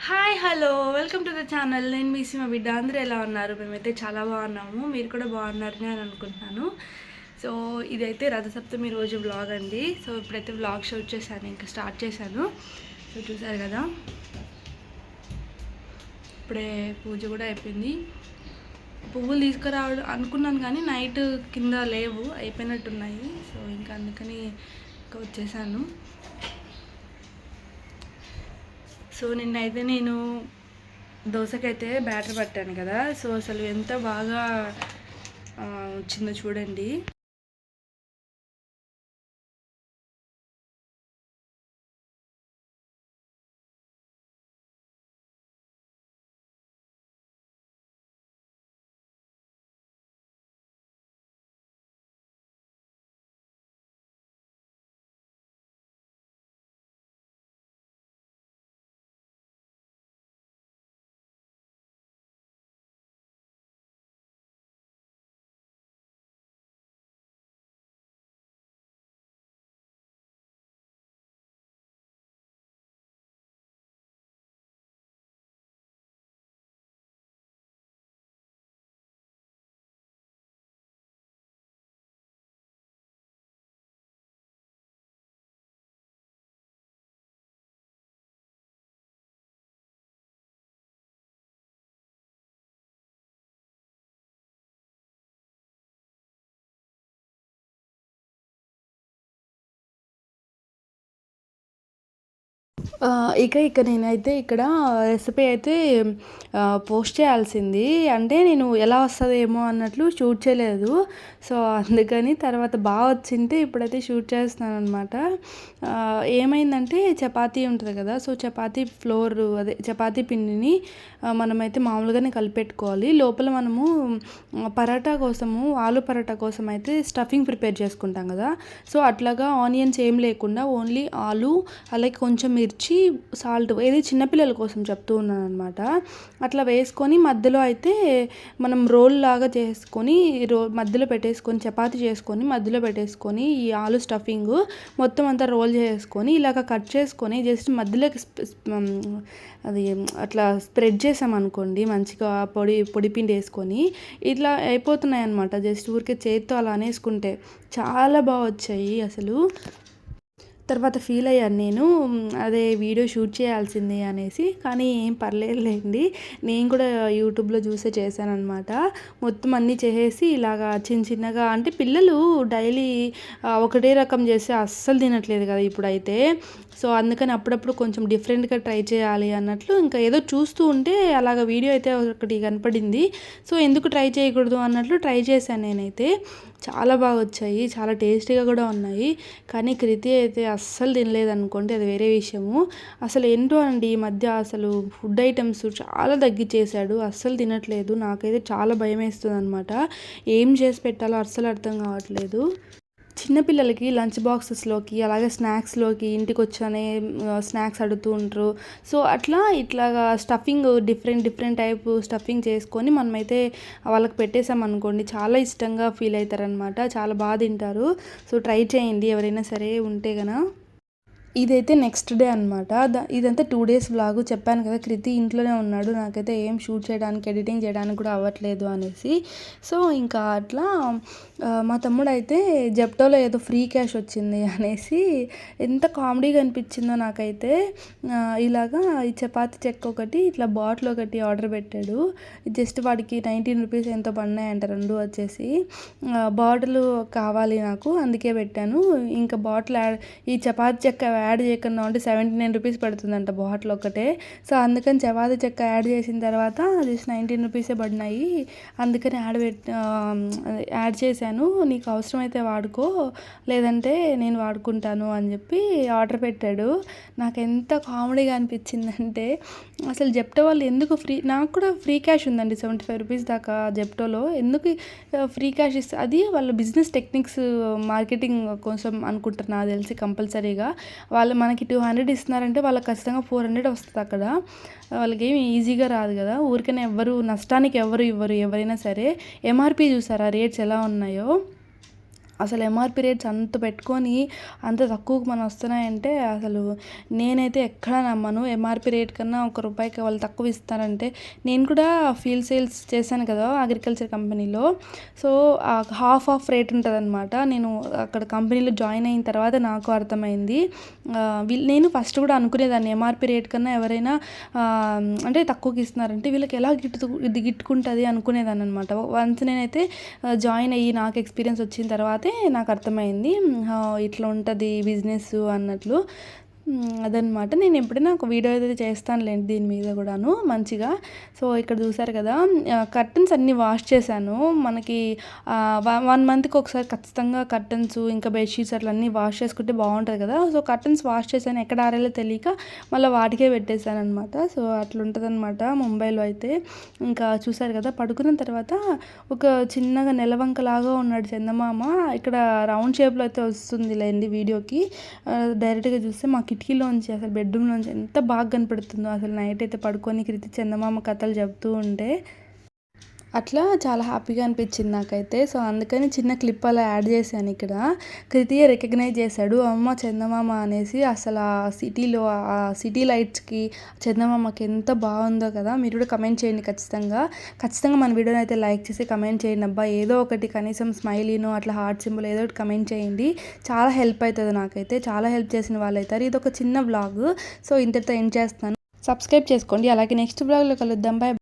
Hi hello welcome to the channel నేను మీ సిమ బిడ్డ. అందరూ ఎలా ఉన్నారు? మేమైతే చాలా బాగున్నాము. మీరు కూడా బాగున్నారని అని అనుకుంటున్నాను. సో ఇదైతే రథసప్తమి రోజు వ్లాగ్ అండి. సో ఇప్పుడైతే వ్లాగ్ షూట్ చేశాను. ఇంకా స్టార్ట్ చేశాను. సో చూసారు కదా? ఇప్పుడే పూజ కూడా అయిపోయింది. పువ్వులు తీసుకురావడం అనుకున్నాను కానీ నైట్ కింద లేవు. అయిపోయినట్టున్నాయి. సో ఇంకా అందుకని ఇంకా వచ్చేసాను. సో నిన్నైతే నేను దోశకైతే బ్యాటర్ పట్టాను కదా. సో అసలు ఎంత బాగా వచ్చిందో చూడండి. ఇక ఇక నేనైతే ఇక్కడ రెసిపీ అయితే పోస్ట్ చేయాల్సింది. అంటే నేను ఎలా వస్తుందేమో అన్నట్లు షూట్ చేయలేదు. సో అందుకని తర్వాత బాగా వచ్చింటే ఇప్పుడైతే షూట్ చేస్తున్నాను అనమాట ఏమైందంటే చపాతీ ఉంటుంది కదా సో చపాతీ ఫ్లోర్ అదే చపాతీ పిండిని మనమైతే మామూలుగానే కలిపెట్టుకోవాలి. లోపల మనము పరాటా పరోటా కోసము ఆలు పరాటా కోసం అయితే స్టఫింగ్ ప్రిపేర్ చేసుకుంటాం కదా. సో అట్లాగా ఆనియన్స్ ఏం లేకుండా ఓన్లీ ఆలు అలాగే కొంచెం మిర్చి సాల్ట్ ఏది చిన్నపిల్లల కోసం చెప్తూ ఉన్నాను అనమాట అట్లా వేసుకొని మధ్యలో అయితే మనం రోల్ లాగా చేసుకొని రో మధ్యలో పెట్టేసుకొని చపాతి చేసుకొని మధ్యలో పెట్టేసుకొని ఈ ఆలు స్టఫింగ్ మొత్తం అంతా రోల్ చేసుకొని ఇలాగ కట్ చేసుకొని జస్ట్ మధ్యలోకి అది అట్లా స్ప్రెడ్ చేసామనుకోండి మంచిగా పొడి పొడి పిండి వేసుకొని ఇట్లా అయిపోతున్నాయి అనమాట జస్ట్ ఊరికే చేత్తో అలా అనేసుకుంటే చాలా బాగా వచ్చాయి అసలు. తర్వాత ఫీల్ అయ్యాను నేను. అదే వీడియో షూట్ చేయాల్సిందే అనేసి. కానీ ఏం పర్లేదులేండి. నేను కూడా యూట్యూబ్లో చూసే చేశానమాట మొత్తం అన్నీ చేసేసి ఇలాగా చిన్న చిన్నగా అంటే పిల్లలు డైలీ ఒకటే రకం చేస్తే అస్సలు తినట్లేదు కదా ఇప్పుడైతే. సో అందుకని అప్పుడప్పుడు కొంచెం డిఫరెంట్గా ట్రై చేయాలి అన్నట్లు ఇంకా ఏదో చూస్తూ ఉంటే అలాగ వీడియో అయితే ఒకటి కనపడింది. సో ఎందుకు ట్రై చేయకూడదు అన్నట్లు ట్రై చేశాను నేనైతే. చాలా బాగా వచ్చాయి చాలా టేస్టీగా కూడా ఉన్నాయి. కానీ కృతి అయితే అస్సలు తినలేదనుకోండి అది వేరే విషయము. అసలు ఏంటో అండి ఈ మధ్య అసలు ఫుడ్ ఐటమ్స్ చాలా తగ్గించేశాడు అస్సలు తినట్లేదు. నాకైతే చాలా భయం వేస్తుంది అనమాట ఏం చేసి పెట్టాలో అస్సలు అర్థం కావట్లేదు. చిన్నపిల్లలకి లంచ్ బాక్సెస్లోకి అలాగే స్నాక్స్లోకి ఇంటికి వచ్చానే స్నాక్స్ అడుగుతూ ఉంటారు. సో అట్లా ఇట్లాగా stuffing different different type stuffing చేసుకొని మనమైతే వాళ్ళకి పెట్టేసామనుకోండి చాలా ఇష్టంగా ఫీల్ అవుతారనమాట చాలా బాగా తింటారు. సో ట్రై చేయండి ఎవరైనా సరే ఉంటే గన ఇదైతే నెక్స్ట్ డే అనమాట ఇదంతా టూ డేస్ వ్లాగు చెప్పాను కదా కృతి ఇంట్లోనే ఉన్నాడు నాకైతే ఏం షూట్ చేయడానికి ఎడిటింగ్ చేయడానికి కూడా అవ్వట్లేదు అనేసి. సో ఇంకా అట్లా మా తమ్ముడు అయితే జెప్టోలో ఏదో ఫ్రీ క్యాష్ వచ్చింది అనేసి ఎంత కామెడీగా అనిపించిందో నాకైతే ఇలాగా ఈ చపాతి చెక్క ఒకటి ఇట్లా బాటిల్ ఒకటి ఆర్డర్ పెట్టాడు. జస్ట్ వాడికి నైన్టీన్ రూపీస్ ఎంతో పడినాయంట రెండు వచ్చేసి. బాటిల్ కావాలి నాకు అందుకే పెట్టాను. ఇంకా బాటిల్ యాడ్ ఈ చపాతీ చెక్క యాడ్ చేయకుండా ఉంటే సెవెంటీ నైన్ రూపీస్ పడుతుందంట బాటిల్ ఒకటే సో అందుకని చపాతీ చెక్క యాడ్ చేసిన తర్వాత జస్ట్ నైన్టీన్ రూపీసే పడినాయి. అందుకని యాడ్ పెట్ యాడ్ చేశాను. నీకు అవసరమైతే వాడుకో లేదంటే నేను వాడుకుంటాను అని చెప్పి ఆర్డర్ పెట్టాడు. నాకు ఎంత కామెడీగా అనిపించిందంటే అసలు జెప్టో వాళ్ళు ఎందుకు ఫ్రీ నాకు కూడా ఫ్రీ క్యాష్ ఉందండి సెవెంటీ ఫైవ్ రూపీస్ దాకా జెప్టోలో. ఎందుకు ఫ్రీ క్యాష్ ఇస్తే అది వాళ్ళ బిజినెస్ టెక్నిక్స్ మార్కెటింగ్ కోసం అనుకుంటారు నాకు తెలిసి కంపల్సరీగా. వాళ్ళు మనకి టూ హండ్రెడ్ ఇస్తున్నారంటే వాళ్ళకి ఖచ్చితంగా ఫోర్ హండ్రెడ్ వస్తుంది అక్కడ. వాళ్ళకి ఏమి ఈజీగా రాదు కదా. ఊరికైనా ఎవ్వరు నష్టానికి ఎవరు ఇవ్వరు ఎవరైనా సరే. ఎంఆర్పి చూసారా? రేట్స్ ఎలా ఉన్నాయో? అసలు ఎంఆర్పి రేట్స్ అంత పెట్టుకొని అంత తక్కువకు మనం వస్తున్నాయంటే అసలు నేనైతే ఎక్కడ నమ్మను. ఎంఆర్పి రేట్ కన్నా ఒక రూపాయికి వాళ్ళు తక్కువ ఇస్తారంటే నేను కూడా ఫీల్డ్ సేల్స్ చేశాను కదా అగ్రికల్చర్ కంపెనీలో సో హాఫ్ ఆఫ్ రేట్ ఉంటుందన్నమాట. నేను అక్కడ కంపెనీలో జాయిన్ అయిన తర్వాత నాకు అర్థమైంది. నేను ఫస్ట్ కూడా అనుకునేదాన్ని ఎంఆర్పి రేట్ కన్నా ఎవరైనా అంటే తక్కువకి ఇస్తున్నారంటే వీళ్ళకి ఎలా గిట్టు ఇది గిట్టుకుంటుంది అనుకునేదాన్ని అనమాట వన్స్ నేనైతే జాయిన్ అయ్యి నాకు ఎక్స్పీరియన్స్ వచ్చిన తర్వాత నాకు అర్థమైంది ఇట్లా ఉంటుంది బిజినెస్ అన్నట్లు. అదనమాట నేను ఎప్పుడైనా ఒక వీడియో అయితే చేస్తానులేండి దీని మీద కూడాను మంచిగా. సో ఇక్కడ చూసారు కదా కర్టన్స్ అన్నీ వాష్ చేశాను. మనకి వన్ మంత్కి ఒకసారి ఖచ్చితంగా కర్టన్స్ ఇంకా బెడ్షీట్స్ అట్లా అన్నీ వాష్ చేసుకుంటే బాగుంటుంది కదా. సో కర్టన్స్ వాష్ చేశాను. ఎక్కడ ఆరేలో తెలియక మళ్ళీ వాటికే పెట్టేశాను అనమాట సో అట్లుంటుంది అనమాట ముంబైలో అయితే. ఇంకా చూసారు కదా పడుకున్న తర్వాత ఒక చిన్నగా నెలవంకలాగా ఉన్నాడు చందమామ. ఇక్కడ రౌండ్ షేప్లో అయితే వస్తుంది లేండి వీడియోకి డైరెక్ట్గా చూస్తే మాకు కిటికీలోంచి అసలు బెడ్రూమ్లోంచి ఎంత బాగా కనపడుతుందో. అసలు నైట్ అయితే పడుకొని కృతి చందమామ కథలు చెప్తూ ఉంటే అట్లా చాలా హ్యాపీగా అనిపించింది నాకైతే. సో అందుకని చిన్న క్లిప్ అలా యాడ్ చేశాను ఇక్కడ. కృతియ రికగ్నైజ్ చేశాడు. అమ్మ చందమామ అనేసి అసలు ఆ సిటీలో ఆ సిటీ లైట్స్కి చందమామకి ఎంత బాగుందో కదా మీరు కూడా కమెంట్ చేయండి ఖచ్చితంగా. ఖచ్చితంగా మన వీడియోని అయితే లైక్ చేసి కమెంట్ చేయండి. అబ్బా ఏదో ఒకటి కనీసం స్మైలీను అట్లా హార్ట్ సింబల్ ఏదో ఒకటి కమెంట్ చేయండి. చాలా హెల్ప్ అవుతుంది నాకైతే. చాలా హెల్ప్ చేసిన వాళ్ళు అవుతారు ఇది ఒక చిన్న బ్లాగ్. సో ఇంతటితో ఎండ్ చేస్తాను సబ్స్క్రైబ్ చేసుకోండి. అలాగే నెక్స్ట్ బ్లాగ్లో కలుద్దాం. బాయ్